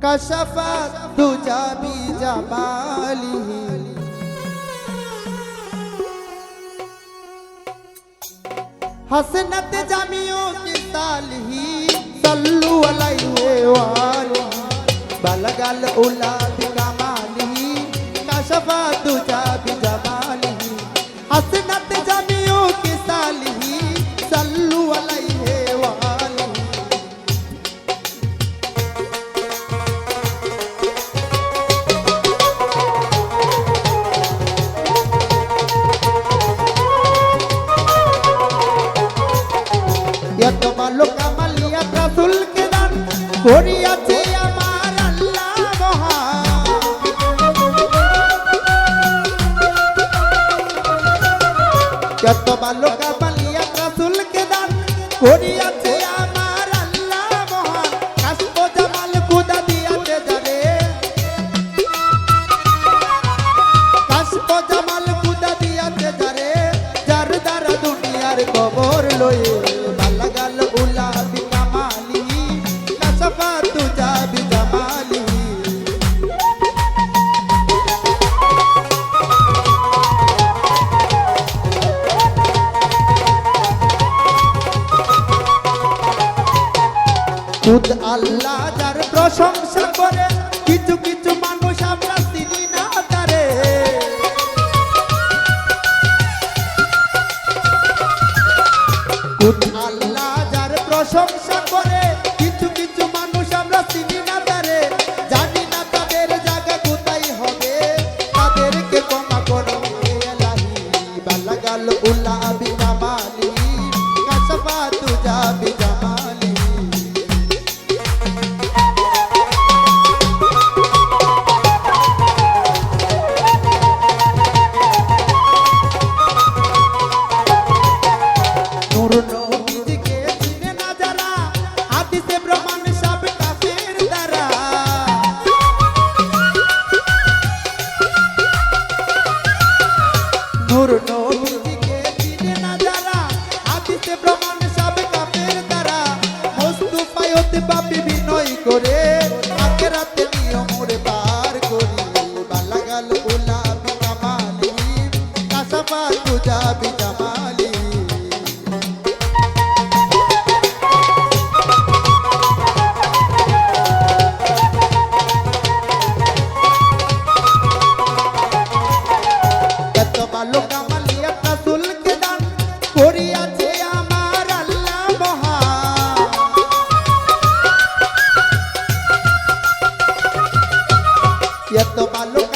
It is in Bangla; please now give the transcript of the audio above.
كشفت دجى بجماله حسنت جميع مثاله صلوا عليه وآله بلغ الأولى بكماله كشف الدجى بجماله حسنت جميع করিয়াছে কামালিয়া রাসুলকে দান করিয়াছে খুদ আল্লাহ যার প্রশংসা করে, কিছু কিছু মানুষ আমরা চিনি না তারে। খুদ আল্লাহ যার প্রশংসা করে, কিছু কিছু মানুষ আমরা চিনি না তারে। জানি না তাদের জায়গা কোথায় হবে, তাদেরকে বিনয় করে এত ভালো